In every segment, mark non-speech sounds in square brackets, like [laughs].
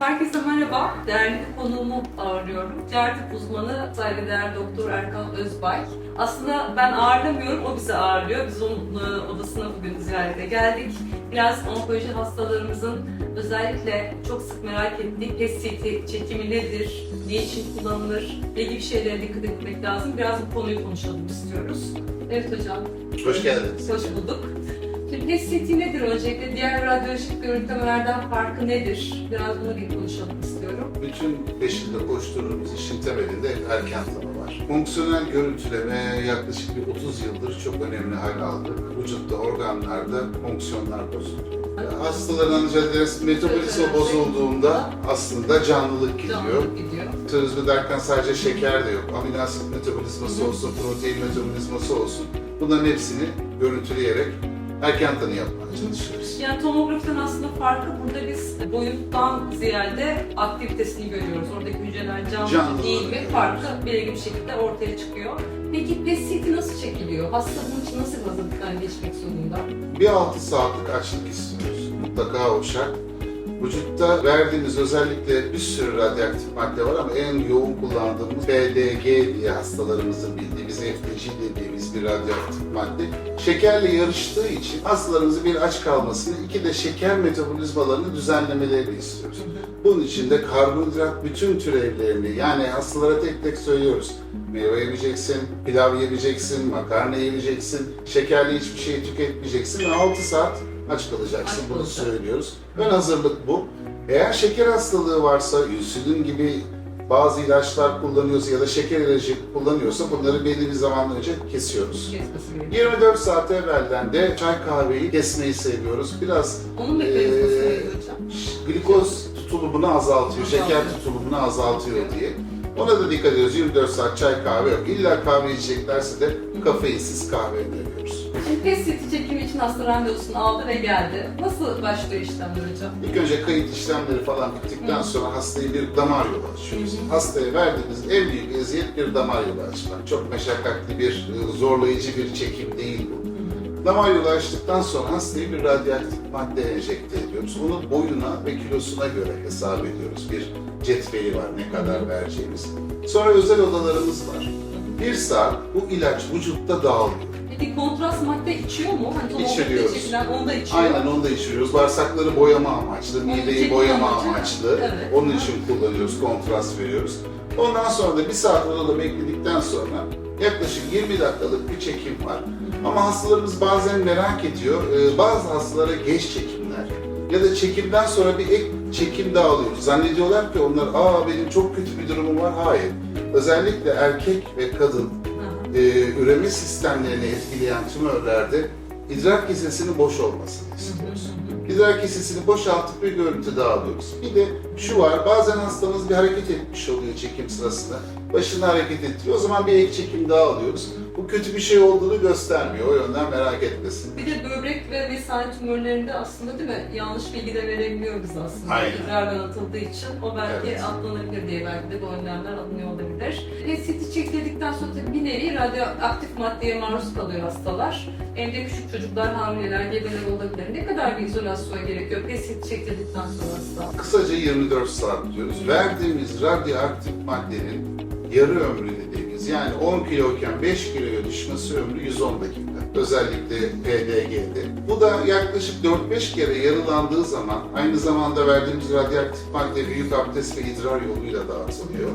Herkese merhaba. Değerli konuğumu ağırlıyorum. Certip uzmanı saygıdeğer Doktor Erkan Özbay. Aslında ben ağırlamıyorum, o bizi ağırlıyor. Biz onun e, odasına bugün ziyarete geldik. Biraz onkoloji hastalarımızın özellikle çok sık merak ettiği PET-CT çekimi nedir, ne için kullanılır, ne gibi şeylere dikkat etmek lazım. Biraz bu konuyu konuşalım istiyoruz. Evet hocam, Hoş geldiniz. hoş bulduk. Şimdi PET-CT nedir öncelikle? Diğer radyolojik görüntülemelerden farkı nedir? Biraz bunu bir konuşalım istiyorum. Bütün peşinde koşturduğumuz işin temelinde erken tanı var. Fonksiyonel görüntüleme yaklaşık bir 30 yıldır çok önemli hal aldı. Vücutta, organlarda fonksiyonlar bozuldu. Hastaların adres metabolizma bozulduğunda aslında canlılık gidiyor. Canlılık gidiyor. Sözlü derken sadece şeker de yok. Amino asit metabolizması olsun, protein metabolizması olsun. Bunların hepsini görüntüleyerek erken tanı yapmaya çalışıyoruz. Yani tomografiden aslında farkı burada biz boyuttan ziyade aktivitesini görüyoruz. Oradaki hücreler canlı, Canlı. değil mi? Farkı belirgin bir şekilde ortaya çıkıyor. Peki PET-CT nasıl çekiliyor? Hasta bunun için nasıl bir hazırlıktan geçmek zorunda? Bir 6 saatlik açlık istiyoruz. Mutlaka o şart. Vücutta verdiğimiz özellikle bir sürü radyoaktif madde var ama en yoğun kullandığımız BDG diye hastalarımızın bildiği, biz FTG dediğimiz bir radyoaktif madde. Şekerle yarıştığı için hastalarımızın bir aç kalmasını, iki de şeker metabolizmalarını düzenlemelerini istiyoruz. Bunun için de karbonhidrat bütün türevlerini yani hastalara tek tek söylüyoruz. Meyve yemeyeceksin, pilav yemeyeceksin, makarna yemeyeceksin, şekerli hiçbir şey tüketmeyeceksin ve 6 saat aç kalacaksın. Bunu söylüyoruz. Ön hazırlık bu. Eğer şeker hastalığı varsa, insülin gibi bazı ilaçlar kullanıyorsa ya da şeker ilacı kullanıyorsa bunları belli bir zamandan önce kesiyoruz. Kesmesi gerekiyor. 24 saat evvelden de çay kahveyi kesmeyi seviyoruz. Biraz Onun mekanizması Ee, neydi hocam? glikoz tutulumunu azaltıyor, şeker tutulumunu azaltıyor diye. Ona da dikkat ediyoruz. 24 saat çay kahve yok. İlla kahve içeceklerse de kafeinsiz kahve öneriyoruz. Şimdi PET-CT çekimi için hasta randevusunu aldı ve geldi. Nasıl başlıyor işlemler hocam? İlk önce kayıt işlemleri falan bittikten Hı. sonra hastayı bir damar yolu açıyoruz. Hı. Hastaya verdiğimiz en büyük eziyet bir damar yolu açmak. Çok meşakkatli bir, e, zorlayıcı bir çekim değil bu. Damar yolu açtıktan sonra hastayı bir radyoaktif madde enjekte ediyoruz. Onu boyuna ve kilosuna göre hesap ediyoruz. Bir cetveli var ne kadar vereceğimiz. Sonra özel odalarımız var. Bir saat bu ilaç vücutta dağılıyor. Peki kontrast madde içiyor mu? Hani İçiriyoruz. çekilen onu da içiyor. Aynen onu da içiriyoruz. Bağırsakları boyama amaçlı, mideyi boyama amaçlı. Evet. Onun için kullanıyoruz, kontrast veriyoruz. Ondan sonra da bir saat odada bekledikten sonra yaklaşık 20 dakikalık bir çekim var. Ama hastalarımız bazen merak ediyor. Ee, Bazı hastalara geç çekimler ya da çekimden sonra bir ek çekim daha alıyoruz. Zannediyorlar ki onlar aa benim çok kötü bir durumum var. Hayır. Özellikle erkek ve kadın. E, üreme sistemlerini etkileyen tümörlerde idrar kesesinin boş olmasını istiyoruz. İdrar kesesini boşaltıp bir görüntü daha alıyoruz. Bir de şu var, bazen hastamız bir hareket etmiş oluyor çekim sırasında. Başını hareket ettiriyor. O zaman bir ek çekim daha alıyoruz. Bu kötü bir şey olduğunu göstermiyor. O yönden merak etmesin. Bir de böbrek ve vesane tümörlerinde aslında değil mi yanlış bilgi de verebiliyoruz aslında. Aynen. İdrardan atıldığı için o belki Evet. atlanabilir diye belki de bu önlemler alınıyor olabilir. PET-CT çektirdikten sonra tabii bir nevi radyoaktif maddeye maruz kalıyor hastalar. Evde küçük çocuklar, hamileler, gebeler olabilir. Ne kadar bir izolasyon gerekiyor PET-CT çektirdikten sonra hasta? Kısaca 24 saat diyoruz. Verdiğimiz radyoaktif maddenin yarı ömrü dediğimiz yani 10 kiloyken 5 kiloya düşmesi ömrü 110 dakika. Özellikle PDG'de. Bu da yaklaşık 4-5 kere yarılandığı zaman aynı zamanda verdiğimiz radyoaktif madde büyük abdest ve idrar yoluyla dağıtılıyor.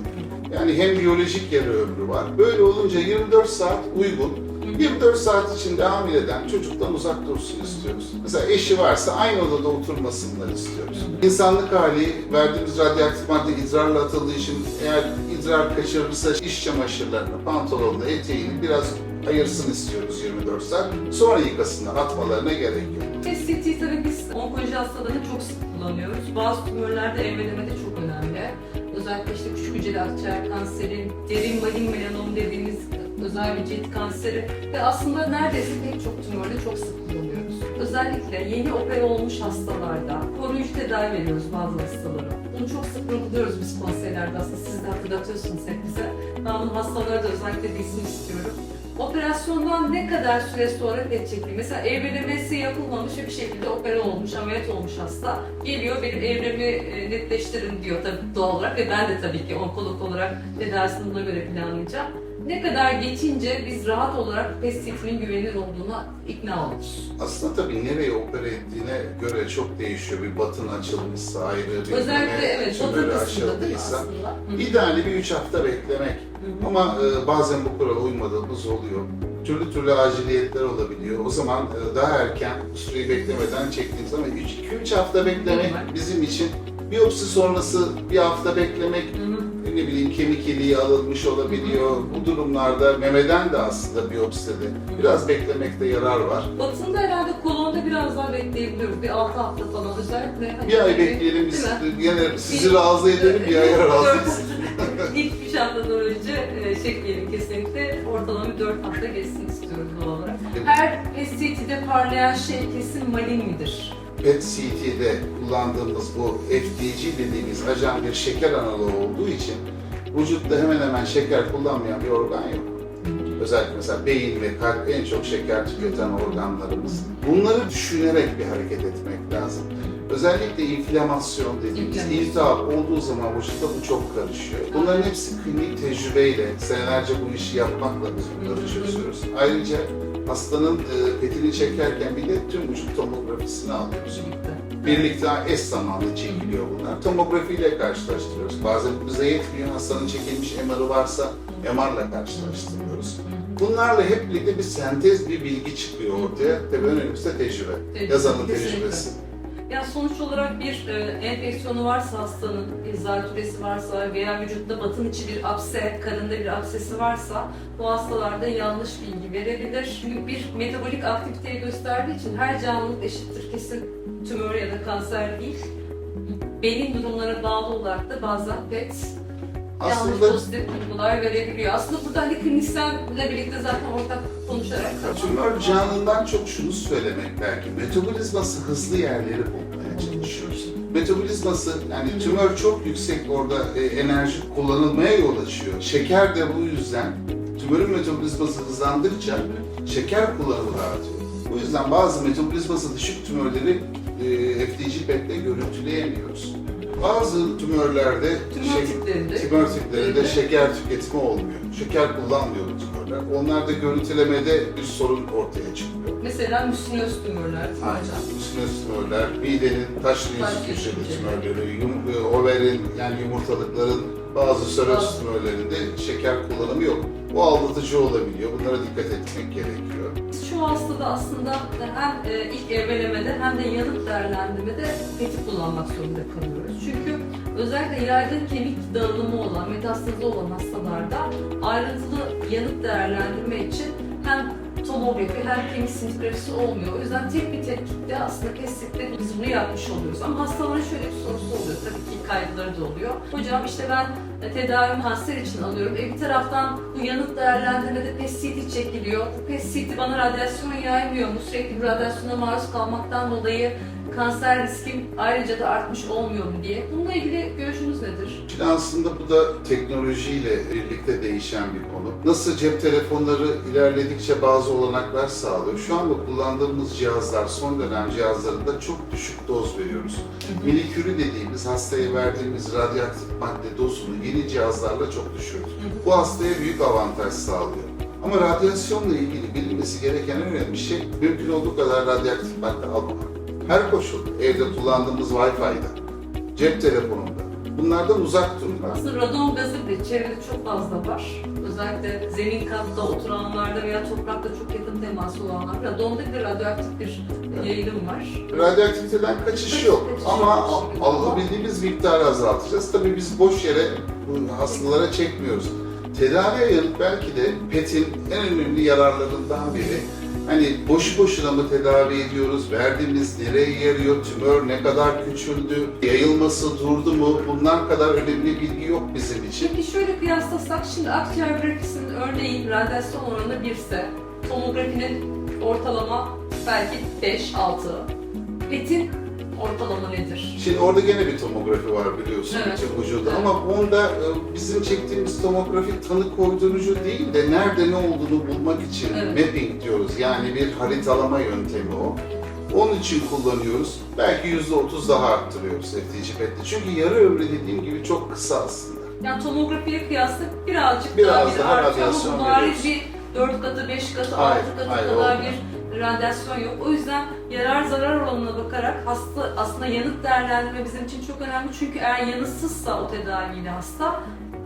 Yani hem biyolojik yarı ömrü var. Böyle olunca 24 saat uygun. 24 saat içinde hamileden çocuktan uzak dursun istiyoruz. Mesela eşi varsa aynı odada oturmasınlar istiyoruz. İnsanlık hali verdiğimiz radyoaktif madde idrarla atıldığı için eğer idrar kaçırırsa iş çamaşırlarını, pantolonunu, eteğini biraz ayırsın istiyoruz 24 saat. Sonra yıkasınlar, atmalarına gerek yok. PET-CT tabii biz onkoloji hastalarında çok sık kullanıyoruz. Bazı tümörlerde evrelemede çok önemli. Özellikle işte küçük hücreli akciğer kanseri, derin malin melanom dediğimiz özel bir cilt kanseri ve aslında neredeyse pek çok tümörde çok sık kullanıyoruz. Özellikle yeni opera olmuş hastalarda koruyucu tedavi veriyoruz bazı hastalara. Bunu çok sık vurguluyoruz biz konseylerde aslında siz de hatırlatıyorsunuz hep bize. Ben bunu hastalara da özellikle bilsin istiyorum. operasyondan ne kadar süre sonra PET çekiliyor? Mesela evrelemesi yapılmamış bir şekilde opera olmuş, ameliyat olmuş hasta. Geliyor benim evremi e, netleştirin diyor tabii doğal olarak ve ben de tabii ki onkolog olarak tedavisini buna göre planlayacağım. Ne kadar geçince biz rahat olarak PET CT'nin güvenilir olduğuna ikna oluruz. Aslında tabii nereye opera ettiğine göre çok değişiyor. Bir batın açılmışsa ayrı, bir Özellikle evet batı? Hı. İdeali bir 3 hafta beklemek. Hı hı. Ama e, bazen bu kurala uymadığımız oluyor. Türlü türlü aciliyetler olabiliyor. O zaman e, daha erken süreyi beklemeden çektiğimiz zaman 2-3 hafta beklemek Normal. bizim için biyopsi sonrası bir hafta beklemek Hı hı. Ne bileyim kemik iliği alınmış olabiliyor. Bu durumlarda memeden de aslında biyopside biraz beklemekte yarar var. Batında herhalde kolonda biraz daha bekleyebiliyoruz. Bir 6 hafta falan özellikle. hani Bir ay böyle- bekleyelim biz Değil mi? gene sizi razı edelim bir aya razı Dört- etsin. [laughs] İlk üç haftadan önce e, çekmeyelim kesinlikle. Ortalama 4 hafta geçsin istiyoruz doğal olarak. Her SCT'de parlayan şey kesin malin midir? PET-CT'de kullandığımız bu FDG dediğimiz ajan bir şeker analoğu olduğu için vücutta hemen hemen şeker kullanmayan bir organ yok. Özellikle mesela beyin ve kalp en çok şeker tüketen organlarımız. Bunları düşünerek bir hareket etmek lazım. Özellikle inflamasyon dediğimiz İnflamasyon. iltihap olduğu zaman vücutta bu çok karışıyor. Bunların hepsi klinik tecrübeyle, senelerce bu işi yapmakla biz bunları çözüyoruz. Ayrıca hastanın e, petini çekerken bir de tüm vücut tomografisini alıyoruz. Birlikte eş zamanlı çekiliyor bunlar. Tomografiyle karşılaştırıyoruz. Bazen bize yetmiyor. Hastanın çekilmiş MR'ı varsa MR'la karşılaştırıyoruz. Bunlarla hep birlikte bir sentez, bir bilgi çıkıyor ortaya. Tabii önümüzde tecrübe. Tecrübe, Yazanın tecrübesi. Yani sonuç olarak bir e, enfeksiyonu varsa hastanın, bir zatürresi varsa veya vücutta batın içi bir apse, karında bir apsesi varsa bu hastalarda yanlış bilgi verebilir. Çünkü bir metabolik aktiviteyi gösterdiği için her canlılık eşittir kesin tümör ya da kanser değil. Beyin durumlara bağlı olarak da bazen PET yanlış Aslında pozitif bulgular verebiliyor. Aslında burada hani klinisyenle birlikte zaten ortak konuşarak tümör canından çok şunu söylemek belki. Metabolizması hızlı yerleri bulmaya çalışıyoruz. Metabolizması yani tümör çok yüksek orada e, enerji kullanılmaya yol açıyor. Şeker de bu yüzden tümörün metabolizması hızlandıkça şeker kullanımı artıyor. Bu yüzden bazı metabolizması düşük tümörleri e, FDG PET'le görüntüleyemiyoruz. Bazı tümörlerde tümör tiplerinde. tümör tiplerinde şeker tüketimi olmuyor. Şeker kullanmıyor bu tümörler. Onlarda görüntülemede bir sorun ortaya çıkıyor. mesela müsinöz tümörler. Aynen. Sinüs tümörler, midenin taş yüzü köşeli tümörleri, yum, e, overin yani yumurtalıkların bazı Bazı. tümörlerinde şeker kullanımı yok. Bu aldatıcı olabiliyor. Bunlara dikkat etmek gerekiyor. Şu hastada aslında hem e, ilk evrelemede hem de yanıt değerlendirmede peti kullanmak zorunda kalıyoruz. Çünkü özellikle yaygın kemik dağılımı olan, metastazı olan hastalarda ayrıntılı yanıt değerlendirme için hem tomografi hem kemik sintigrafisi olmuyor. O yüzden tek bir tetkitte aslında kesinlikle biz bunu yapmış oluyoruz. Ama hastaların şöyle bir sorusu oluyor. Tabii ki kaygıları da oluyor. Hocam işte ben e, tedavimi kanser için alıyorum. E bir taraftan bu yanıt değerlendirmede PET-CT çekiliyor. Bu PET-CT bana radyasyon yaymıyor mu? Sürekli bu radyasyona maruz kalmaktan dolayı kanser riskim ayrıca da artmış olmuyor mu diye. Bununla ilgili görüşünüz nedir? Şimdi aslında bu da teknolojiyle birlikte değişen bir konu. Nasıl cep telefonları ilerledikçe bazı olanaklar sağlıyor. Şu anda kullandığımız cihazlar, son dönem cihazlarında çok düşük doz veriyoruz. Milikürü dediğimiz hastaya verdiğimiz radyoaktif madde dozunu yeni cihazlarla çok düşürdük. Bu hastaya büyük avantaj sağlıyor. Ama radyasyonla ilgili bilinmesi gereken en önemli şey mümkün olduğu kadar radyoaktif madde almamak. Her koşulda, evde kullandığımız Wi-Fi'da, cep telefonunda, bunlardan uzak durmak. Aslında radon gazı bile çevrede çok fazla var. Özellikle zemin katta oturanlarda veya toprakla çok yakın teması olanlar. Radonda bir radyoaktif bir yayılım var. Radyoaktiviteden kaçış yok Kaçış ama alabildiğimiz miktarı azaltacağız. Tabii biz boş yere hastalara çekmiyoruz. Tedaviye yanıt belki de PET'in en önemli yararlarından biri. Hani boşu boşuna mı tedavi ediyoruz, verdiğimiz nereye yarıyor, tümör ne kadar küçüldü, yayılması durdu mu? Bunlar kadar önemli bilgi yok bizim için. Peki şöyle kıyaslasak, şimdi akciğer bırakısının örneğin radyasyon oranı 1 ise, tomografinin ortalama belki 5-6, PET'in ortalama nedir? Şimdi orada gene bir tomografi var biliyorsun Evet. bütün vücuda Evet. ama onda e, bizim çektiğimiz tomografi tanı koydurucu değil de nerede ne olduğunu bulmak için Evet. mapping diyoruz. Yani bir haritalama yöntemi o. Onun için kullanıyoruz. Belki %30 daha arttırıyoruz FTG PET'te. Çünkü yarı ömrü dediğim gibi çok kısa aslında. Yani tomografiye kıyasla birazcık Biraz daha bir daha artıyor radyasyon ama bu bariz veriyoruz. bir 4 katı, 5 katı, Hayır, 6 katı hayır, kadar olmuyor. bir radyasyon yok. O yüzden yarar zarar oranına bakarak hasta aslında yanıt değerlendirme bizim için çok önemli. Çünkü eğer yanıtsızsa o tedaviyle hasta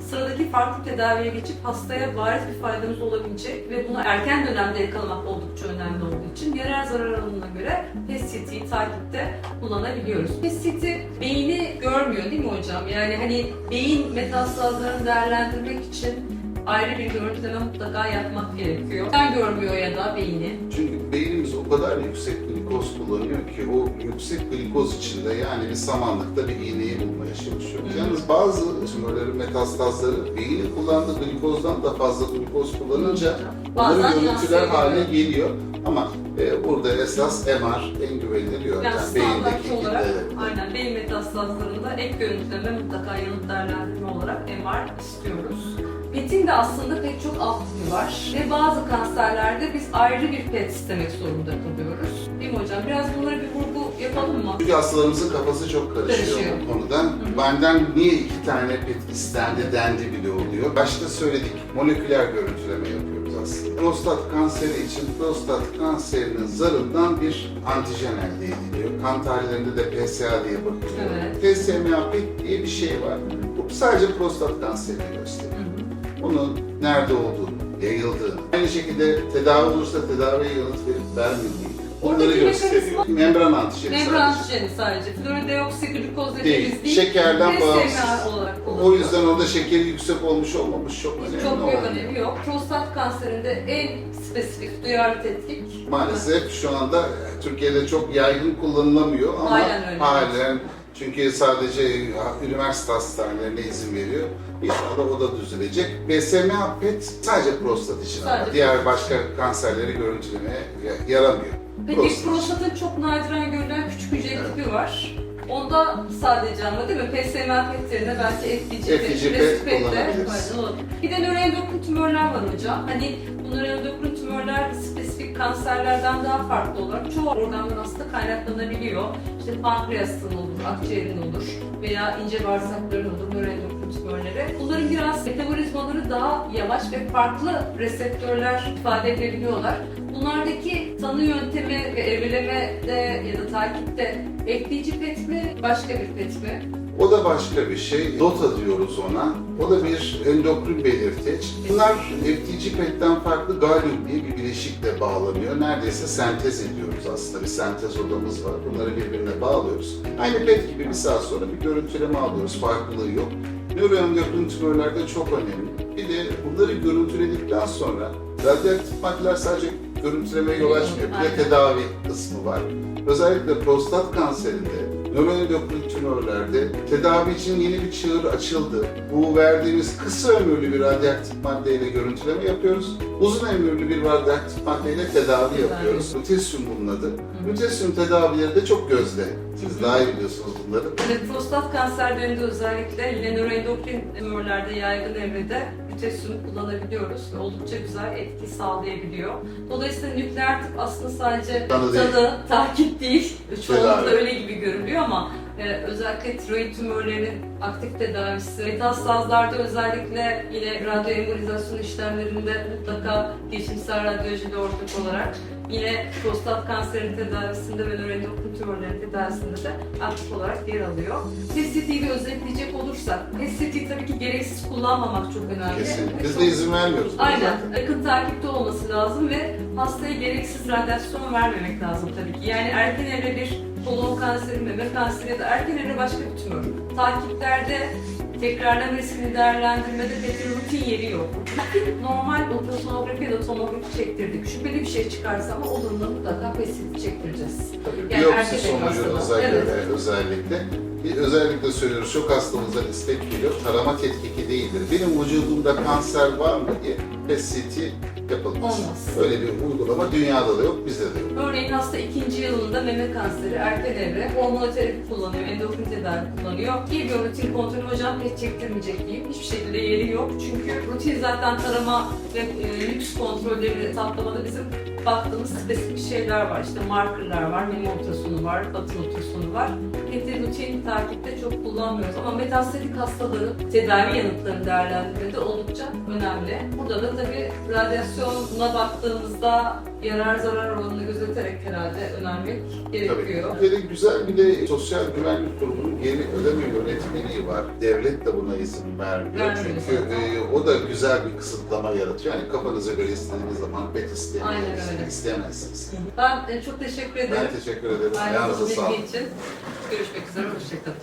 sıradaki farklı tedaviye geçip hastaya bariz bir faydamız olabilecek ve bunu erken dönemde yakalamak oldukça önemli olduğu için yarar zarar oranına göre PET-CT'yi takipte kullanabiliyoruz. PET-CT beyni görmüyor değil mi hocam? Yani hani beyin metastazlarını değerlendirmek için ayrı bir görüntüleme mutlaka yapmak gerekiyor. Sen görmüyor ya da beyni. Çünkü beynimiz o kadar yüksek glikoz kullanıyor ki o yüksek glikoz içinde yani bir samanlıkta bir iğneyi bulmaya çalışıyoruz. Hı. Yalnız bazı tümörlerin metastazları beynin kullandığı glikozdan da fazla glikoz kullanınca onları görüntüler haline geliyor. Ama e, burada esas MR en güvenilir yöntem. Yani Beyindeki olarak kitlelerin. aynen beyin metastazlarında ek görüntüleme mutlaka yanıt değerlendirme olarak MR istiyoruz. PET'in de aslında pek çok alt türü var ve bazı kanserlerde biz ayrı bir PET istemek zorunda kalıyoruz. Değil mi hocam? Biraz bunlara bir vurgu yapalım mı? Çünkü hastalarımızın kafası çok karışıyor, Karışıyor. bu konuda. Benden niye iki tane PET istendi dendi bile oluyor. Başta söyledik, moleküler görüntüleme yapıyoruz aslında. Prostat kanseri için prostat kanserinin zarından bir antijen elde ediliyor. Kan tarihlerinde de PSA diye bakılıyor. Evet. PSMA PET diye bir şey var. Bu sadece prostat kanserini gösteriyor. Onun nerede olduğunu, yayıldığını, aynı şekilde tedavi olursa tedaviye yanıt verip vermediğini onları Oradaki gösteriyor. Membran antijeni Membran sadece. antijeni sadece. Florodeoksiglikoz Değil, dediğimiz değil. şekerden bağımsız. olarak O kullanılıyor. yüzden orada şekeri yüksek olmuş olmamış çok önemli Çok büyük olan. önemi yok. Prostat kanserinde en spesifik duyarlı tetkik Maalesef şu anda Türkiye'de çok yaygın kullanılamıyor ama Halen öyle. halen çünkü sadece üniversite hastanelerine izin veriyor. İnşallah o da düzelecek. BSMA PET sadece prostat için ama Sadece diğer başka kanserleri görüntülemeye ya- yaramıyor. Peki Prostat. prostatın çok nadiren görülen küçük hücre Evet. tipi var. Onda sadece ama değil mi? PSMA petlerine belki FDG pet, kullanabiliriz. Bir de nöroendokrin tümörler var hocam. Hani bu nöroendokrin tümörler spesifik kanserlerden daha farklı olarak çoğu organdan aslında kaynaklanabiliyor. İşte pankreasın olur, akciğerin olur veya ince bağırsakların olur nöroendokrin tümörleri. Bunların biraz metabolizmaları daha yavaş ve farklı reseptörler ifade edebiliyorlar. Bunlardaki tanı yöntemi ve evrelemede ya da takipte FDG PET mi, başka bir PET mi? O da başka bir şey. DOTA diyoruz ona. O da bir endokrin belirteç. Bunlar FTG PET'ten farklı galyum diye bir bileşikle bağlanıyor. Neredeyse sentez ediyoruz aslında. Bir sentez odamız var. Bunları birbirine bağlıyoruz. Aynı PET gibi bir saat sonra bir görüntüleme alıyoruz. Farklılığı yok. Nöroendokrin tümörlerde çok önemli. Bir de bunları görüntüledikten sonra radyoaktif maddeler sadece görüntülemeye yol açmıyor. Bir de tedavi kısmı var. Özellikle prostat kanserinde nöroendokrin tümörlerde tedavi için yeni bir çığır açıldı. Bu verdiğimiz kısa ömürlü bir radyoaktif maddeyle görüntüleme yapıyoruz. Uzun ömürlü bir radyoaktif maddeyle tedavi yapıyoruz. Lütesyum bunun adı. Lütesyum tedavileri de çok gözde. Siz daha iyi biliyorsunuz bunları. Evet, prostat kanserlerinde özellikle yine nöroendokrin tümörlerde yaygın evrede lütesyum kullanabiliyoruz ve oldukça güzel etki sağlayabiliyor. Dolayısıyla nükleer tıp aslında sadece Tanı takip değil. Çoğunlukla öyle gibi görünüyor ama e, özellikle tiroid tümörlerinin aktif tedavisi, metastazlarda özellikle yine radyoembolizasyon işlemlerinde mutlaka geçimsel radyolojide ortak olarak yine prostat kanserinin tedavisinde ve nöroendokrin tümörlerin tedavisinde de aktif olarak yer alıyor. De özetleyecek olursak, PET-CT'yi tabii ki gereksiz kullanmamak çok önemli. Kesinlikle. Biz de izin vermiyoruz. Aynen. zaten. Yakın takipte olması lazım ve hastaya gereksiz radyasyon vermemek lazım tabii ki. Yani erken evre bir kolon kanseri, meme kanseri ya da erken evre başka bir tümör. Takiplerde tekrarlama riskini değerlendirmede bir rutin yeri yok. Rutin normal ultrasonografi ya da tomografi çektirdik. Şüpheli bir şey çıkarsa ama o durumda mutlaka PET çektireceğiz. Tabii Yani biyopsi sonucunuza hastalığı. göre Evet. özellikle. Bir özellikle söylüyoruz, çok hastamızdan istek geliyor. Tarama tetkiki değildir. Benim vücudumda kanser var mı diye PET-CT yapılmaz. Olmaz. Öyle bir uygulama dünyada da yok, bizde de yok. Örneğin hasta ikinci yılında meme kanseri, erken evre, hormonoterapi kullanıyor, endokrin tedavi kullanıyor. Geliyor rutin kontrol, hocam pek çektirmeyecek miyim? Hiçbir şekilde yeri yok. Çünkü rutin zaten tarama ve e, lüks kontrolleri hesaplamada bizim baktığımız spesifik şeyler var. İşte markerlar var, meme ultrasonu var, batın ultrasonu var. Peki rutin takipte çok kullanmıyoruz ama metastatik hastaların tedavi yanıtlarını değerlendirmede oldukça önemli. Burada da tabii radyasyona baktığımızda yarar zarar oranını gözeterek herhalde önemli gerekiyor. Tabii. Bir de güzel bir de Sosyal Güvenlik Kurumu'nun geri ödeme yönetmeliği var. Devlet de buna izin vermiyor. Vermiyor Çünkü zaten. e, o da güzel bir kısıtlama yaratıyor. Yani kafanıza göre istediğiniz zaman pet Aynen öyle. isteyemezsiniz. Ben e, çok teşekkür ederim. Ben teşekkür ederim. Ayağınıza sağlık. için. Görüşmek üzere, hoşçakalın.